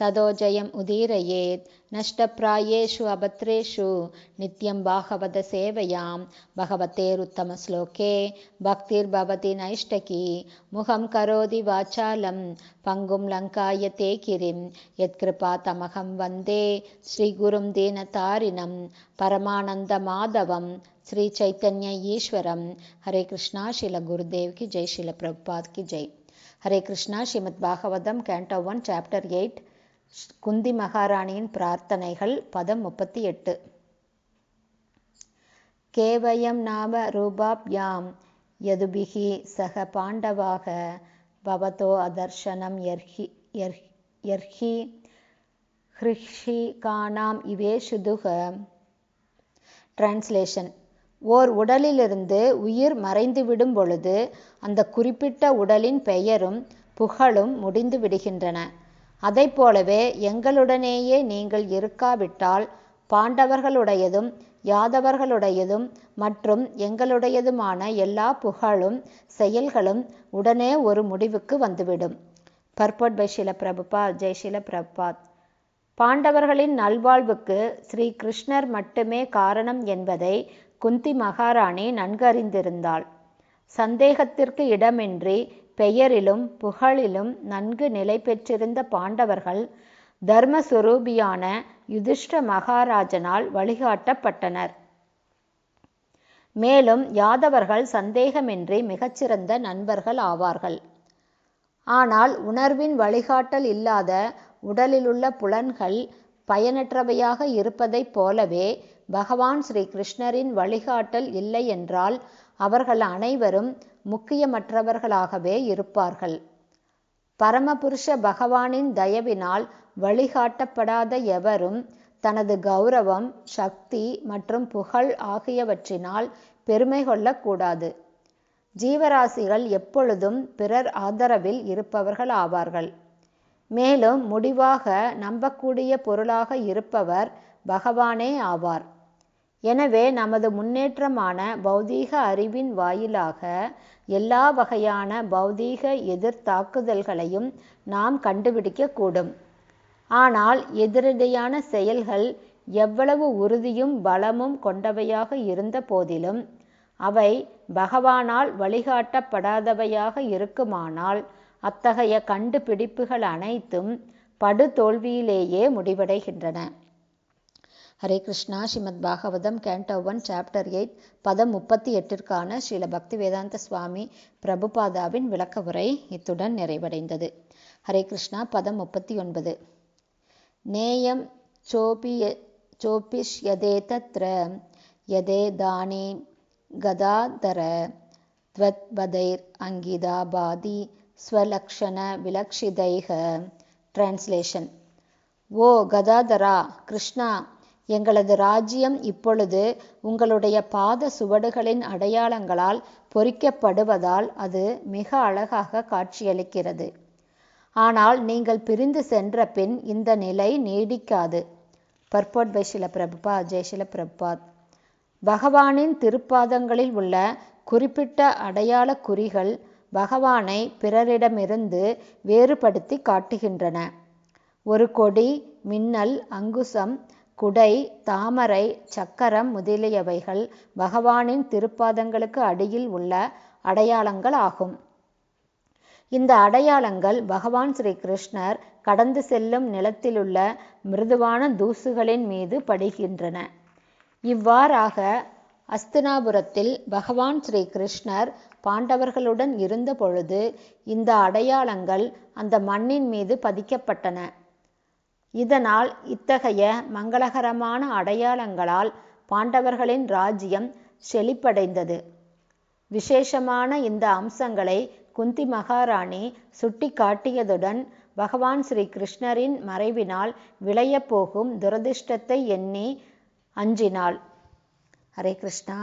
ततो जयम् उदीरयेत् नष्टप्रायेषु अभद्रेषु नित्यं भागवतसेवयां भगवतेरुत्तमश्लोके भक्तिर्भवति नैष्टकी मुखं करोति वाचालं पङ्गुं लङ्कायते गिरिं यत्कृपातमहं वन्दे श्रीगुरुं दीनतारिणं परमानन्दमाधवं श्रीचैतन्य ईश्वरं हरे कृष्णा शिल गुरुदेव की जय शिल प्रभुपाद की जय Hare Krishna Srimad Bhagavatam canto one chapter eight Kunti மகாராணியின் பிரார்த்தனைகள் பதம் முப்பத்தி எட்டு கேவயம் நாம ரூபாப்யாம் யதுபிகி சக பாண்டவாக பவதோ அதர்ஷனம் எர்ஹி எர்ஹி ஹிருஷி காணாம் இவே சுதுக. டிரான்ஸ்லேஷன் ஓர் உடலிலிருந்து உயிர் மறைந்துவிடும் பொழுது அந்த குறிப்பிட்ட உடலின் பெயரும் புகழும் முடிந்து விடுகின்றன. அதை போலவே எங்களுடனேயே நீங்கள் இருக்காவிட்டால் பாண்டவர்களுடையதும் யாதவர்களுடையதும் மற்றும் எங்களுடையதுமான எல்லா புகழும் செயல்களும் உடனே ஒரு முடிவுக்கு வந்துவிடும். பர்பட் பை ஷில பிரபுபாத் ஜெய் பாண்டவர்களின் நல்வாழ்வுக்கு ஸ்ரீ கிருஷ்ணர் மட்டுமே காரணம் என்பதை குந்தி மகாராணி நன்கறிந்திருந்தாள். சந்தேகத்திற்கு இடமின்றி பெயரிலும் புகழிலும் நன்கு நிலை பெற்றிருந்த பாண்டவர்கள் தர்மஸ்வரூபியான யுதிஷ்ட மகாராஜனால் வழிகாட்டப்பட்டனர். மேலும் யாதவர்கள் சந்தேகமின்றி மிகச்சிறந்த நண்பர்கள் ஆவார்கள். ஆனால் உணர்வின் வழிகாட்டல் இல்லாத உடலிலுள்ள புலன்கள் பயனற்றவையாக இருப்பதைப் போலவே பகவான் ஸ்ரீ கிருஷ்ணரின் வழிகாட்டல் இல்லை என்றால் அவர்கள் அனைவரும் முக்கியமற்றவர்களாகவே இருப்பார்கள். பரமபுருஷ பகவானின் தயவினால் வழிகாட்டப்படாத எவரும் தனது கௌரவம் சக்தி மற்றும் புகழ் ஆகியவற்றினால் பெருமை கொள்ளக்கூடாது. ஜீவராசிகள் எப்பொழுதும் பிறர் ஆதரவில் இருப்பவர்கள் ஆவார்கள். மேலும் முடிவாக நம்பக்கூடிய பொருளாக இருப்பவர் பகவானே ஆவார். எனவே நமது முன்னேற்றமான பௌதீக அறிவின் வாயிலாக எல்லா வகையான பௌதீக எதிர்த்தாக்குதல்களையும் நாம் கண்டுபிடிக்கக்கூடும் ஆனால் எதிரடியான செயல்கள் எவ்வளவு உறுதியும் பலமும் கொண்டவையாக இருந்த போதிலும் அவை பகவானால் வழிகாட்டப்படாதவையாக இருக்குமானால் அத்தகைய கண்டுபிடிப்புகள் அனைத்தும் படுதோல்வியிலேயே முடிவடைகின்றன. Hare Krishna. Shrimad Bhagavatam canto one chapter eight பதம் முப்பத்தி எட்டிற்கான ஸ்ரீல பக்தி வேதாந்த சுவாமி பிரபுபாதாவின் விளக்க உரை இத்துடன் நிறைவடைந்தது. ஹரே கிருஷ்ணா பதம் முப்பத்தி ஒன்பது. நேயம் சோபி சோபிஷ் யதே தத்ர யதே தானே கதாதர த்வத்பதைர் அங்கிதா பாதி ஸ்வலக்ஷண விலக்ஷிதைக. டிரான்ஸ்லேஷன் ஓ கதாதரா கிருஷ்ணா எங்களது ராஜ்யம் இப்பொழுது உங்களுடைய பாத சுவடுகளின் அடையாளங்களால் பொறிக்கப்படுவதால் அது மிக அழகாக காட்சியளிக்கிறது. ஆனால் நீங்கள் பிரிந்து சென்ற பின் இந்த நிலை நீடிக்காது. பர்போட் பை சில பிரபுபாத் ஜெய்சில பகவானின் திருப்பாதங்களில் உள்ள குறிப்பிட்ட அடையாள குறிகள் பகவானை பிறரிடமிருந்து வேறுபடுத்தி காட்டுகின்றன. ஒரு கொடி மின்னல் அங்குசம் குடை தாமரை சக்கரம் முதலியவைகள் பகவானின் திருப்பாதங்களுக்கு அடியில் உள்ள அடையாளங்கள் ஆகும். இந்த அடையாளங்கள் பகவான் ஸ்ரீ கிருஷ்ணர் கடந்து செல்லும் நிலத்திலுள்ள மிருதுவான தூசுகளின் மீது படுகின்றன. இவ்வாறாக அஸ்தினாபுரத்தில் பகவான் ஸ்ரீ கிருஷ்ணர் பாண்டவர்களுடன் இருந்த பொழுது இந்த அடையாளங்கள் அந்த மண்ணின் மீது பதிக்கப்பட்டன. இதனால் இத்தகைய மங்களகரமான அடையாளங்களால் பாண்டவர்களின் ராஜ்யம் செழிப்படைந்தது. விசேஷமான இந்த அம்சங்களை குந்தி மகாராணி சுட்டி காட்டியதுடன் பகவான் ஸ்ரீ கிருஷ்ணரின் மறைவினால் விளையப்போகும் துரதிர்ஷ்டத்தை எண்ணி அஞ்சினாள். Hare Krishna.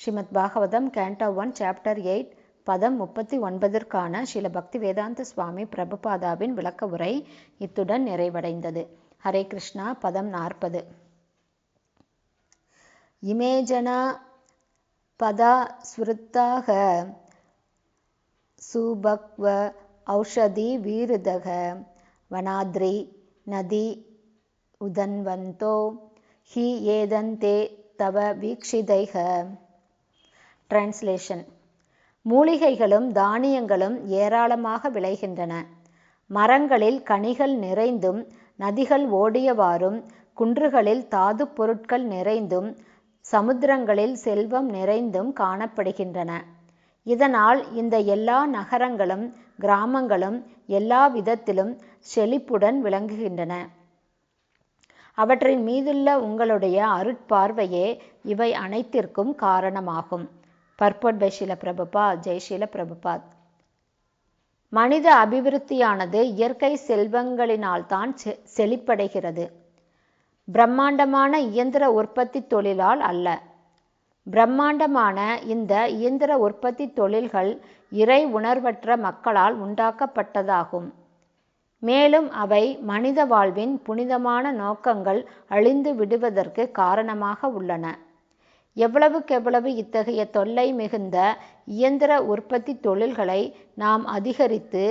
Shrimad Bhagavatam canto one chapter eight. பதம் முப்பத்தி ஒன்பதற்கான ஸ்ரீல பக்தி வேதாந்த சுவாமி பிரபுபாதாவின் விளக்க உரை இத்துடன் நிறைவடைந்தது. ஹரே கிருஷ்ணா பதம் நாற்பது. இமேஜனா பதா சுருத்தாக சுபக்வ ஔஷதி வீருதக வனாத்ரி நதி உதன்வந்தோ ஹி ஏதந்தே தவ வீக்ஷிதைக. ட்ரான்ஸ்லேஷன் மூலிகைகளும் தானியங்களும் ஏராளமாக விளைகின்றன. மரங்களில் கனிகள் நிறைந்தும் நதிகள் ஓடியவாறும் குன்றுகளில் தாது பொருட்கள் நிறைந்தும் சமுத்திரங்களில் செல்வம் நிறைந்தும் காணப்படுகின்றன. இதனால் இந்த எல்லா நகரங்களும் கிராமங்களும் எல்லா விதத்திலும் செழிப்புடன் விளங்குகின்றன. அவற்றின் மீதுள்ள உங்களுடைய அருட்பார்வையே இவை அனைத்திற்கும் காரணமாகும். பர்பட் பை ஷீல பிரபுபா ஜெய்ஷீல பிரபுபாத் மனித அபிவிருத்தியானது இயற்கை செல்வங்களினால்தான் செ செழிப்படைகிறது. பிரம்மாண்டமான இயந்திர உற்பத்தி தொழிலால் அல்ல. பிரம்மாண்டமான இந்த இயந்திர உற்பத்தி தொழில்கள் இறை உணர்வற்ற மக்களால் உண்டாக்கப்பட்டதாகும். மேலும் அவை மனித வாழ்வின் புனிதமான நோக்கங்கள் அழிந்து விடுவதற்கு காரணமாக உள்ளன. எவ்வளவுக்கெவ்வளவு இத்தகைய தொல்லை மிகுந்த இயந்திர உற்பத்தி தொழில்களை நாம் அதிகரித்து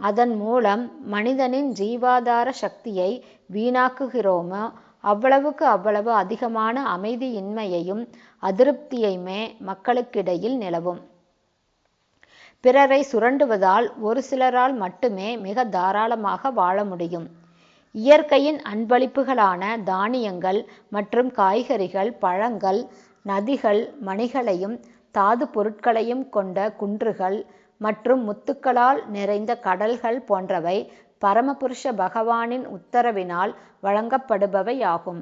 அதன் மூலம் மனிதனின் ஜீவாதார சக்தியை வீணாக்குகிறோமோ அவ்வளவுக்கு அவ்வளவு அதிகமான அமைதியின்மையையும் அதிருப்தியுமே மக்களுக்கிடையில் நிலவும். பிறரை சுரண்டுவதால் ஒரு சிலரால் மட்டுமே மிக தாராளமாக வாழ முடியும். இயற்கையின் அன்பளிப்புகளான தானியங்கள் மற்றும் காய்கறிகள் பழங்கள் நதிகள் மணிகளையும் தாது பொருட்களையும் கொண்ட குன்றுகள் மற்றும் முத்துக்களால் நிறைந்த கடல்கள் போன்றவை பரமபுருஷ பகவானின் உத்தரவினால் வழங்கப்படுபவையாகும்.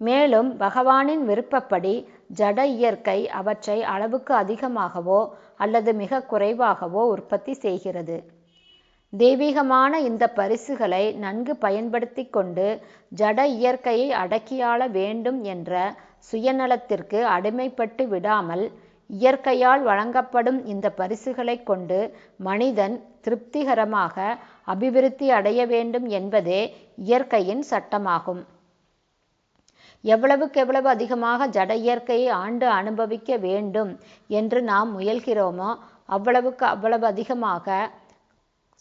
மேலும் பகவானின் விருப்பப்படி ஜட இயற்கை அவற்றை அளவுக்கு அதிகமாகவோ அல்லது மிக குறைவாகவோ உற்பத்தி செய்கிறது. தெய்வீகமான இந்த பரிசுகளை நன்கு பயன்படுத்தி கொண்டு ஜட இயற்கையை அடக்கியாள வேண்டும் என்ற சுயநலத்திற்கு அடிமைப்பட்டு விடாமல் இயற்கையால் வழங்கப்படும் இந்த பரிசுகளை கொண்டு மனிதன் திருப்திகரமாக அபிவிருத்தி அடைய வேண்டும் என்பதே இயற்கையின் சட்டமாகும். எவ்வளவுக்கெவ்வளவு அதிகமாக ஜட இயற்கையை ஆண்டு அனுபவிக்க வேண்டும் என்று நாம் முயல்கிறோமோ அவ்வளவுக்கு அவ்வளவு அதிகமாக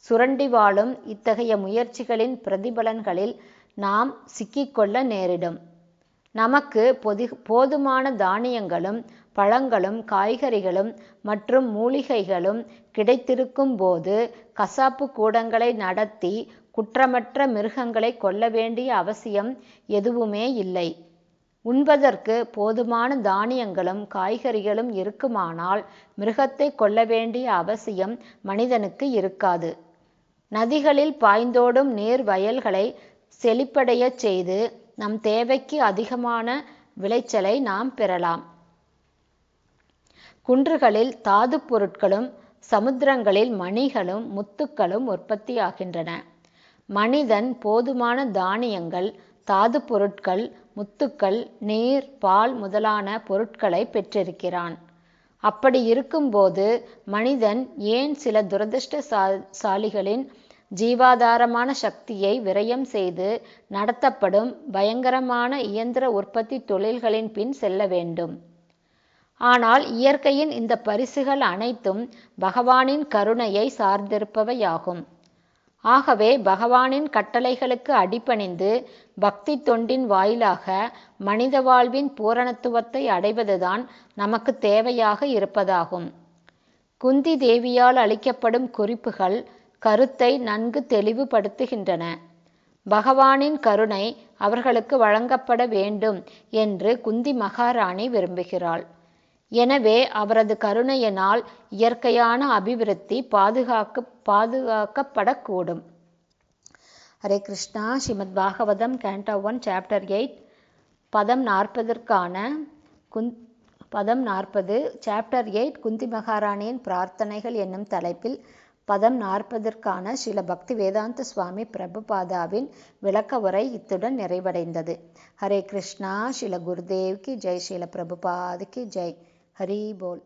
சுரண்டி வாழும் இத்தகைய முயற்சிகளின் பிரதிபலன்களில் நாம் சிக்கிக்கொள்ள நேரிடும். நமக்கு பொதி போதுமான தானியங்களும் பழங்களும் காய்கறிகளும் மற்றும் மூலிகைகளும் கிடைத்திருக்கும் போது கசாப்பு கூடங்களை நடத்தி குற்றமற்ற மிருகங்களை கொல்ல வேண்டிய அவசியம் எதுவுமே இல்லை. உண்பதற்கு போதுமான தானியங்களும் காய்கறிகளும் இருக்குமானால் மிருகத்தை கொல்ல வேண்டிய அவசியம் மனிதனுக்கு இருக்காது. நதிகளில் பாய்ந்தோடும் நீர் வயல்களை செழிப்படையச் செய்து நம் தேவைக்கு அதிகமான விளைச்சலை நாம் பெறலாம். குன்றுகளில் தாது பொருட்களும் சமுத்திரங்களில் மணிகளும் முத்துக்களும் உற்பத்தியாகின்றன. மனிதன் போதுமான தானியங்கள் தாது பொருட்கள் முத்துக்கள் நீர் பால் முதலான பொருட்களை பெற்றிருக்கிறான். அப்படி இருக்கும்போது மனிதன் ஏன் சில துரதிருஷ்டசாலிகளின் ஜீவாதாரமான சக்தியை விரயம் செய்து நடத்தப்படும் பயங்கரமான இயந்திர உற்பத்தி தொழில்களின் பின் செல்ல வேண்டும். ஆனால் இயற்கையின் இந்த பரிசுகள் அனைத்தும் பகவானின் கருணையை சார்ந்திருப்பவையாகும். ஆகவே பகவானின் கட்டளைகளுக்கு அடிபணிந்து பக்தி தொண்டின் வாயிலாக மனித வாழ்வின் பூரணத்துவத்தை அடைவதுதான் நமக்கு தேவையாக இருப்பதாகும். குந்தி தேவியால் அளிக்கப்படும் குறிப்புகள் கருத்தை நன்கு தெளிவுபடுத்துகின்றன. பகவானின் கருணை அவர்களுக்கு வழங்கப்பட வேண்டும் என்று குந்தி மகாராணி விரும்புகிறாள். எனவே அவரது கருணையினால் இயற்கையான அபிவிருத்தி பாதுகாக்க பாதுகாக்கப்படக்கூடும். Hare Krishna. Shrimad Bhagavatam canto one chapter eight. பதம் நாற்பதற்கான குந் பதம் நாற்பது சாப்டர் எயிட் குந்தி மகாராணியின் பிரார்த்தனைகள் என்னும் தலைப்பில் பதம் நாற்பதற்கான ஸ்ரீல பக்தி வேதாந்த சுவாமி பிரபுபாதாவின் விளக்க உரை இத்துடன் நிறைவடைந்தது. ஹரே கிருஷ்ணா. ஸ்ரீல குருதேவ்கி. ஜெய். ஸ்ரீல பிரபுபாதுக்கு ஜெய். ஹரி போல்.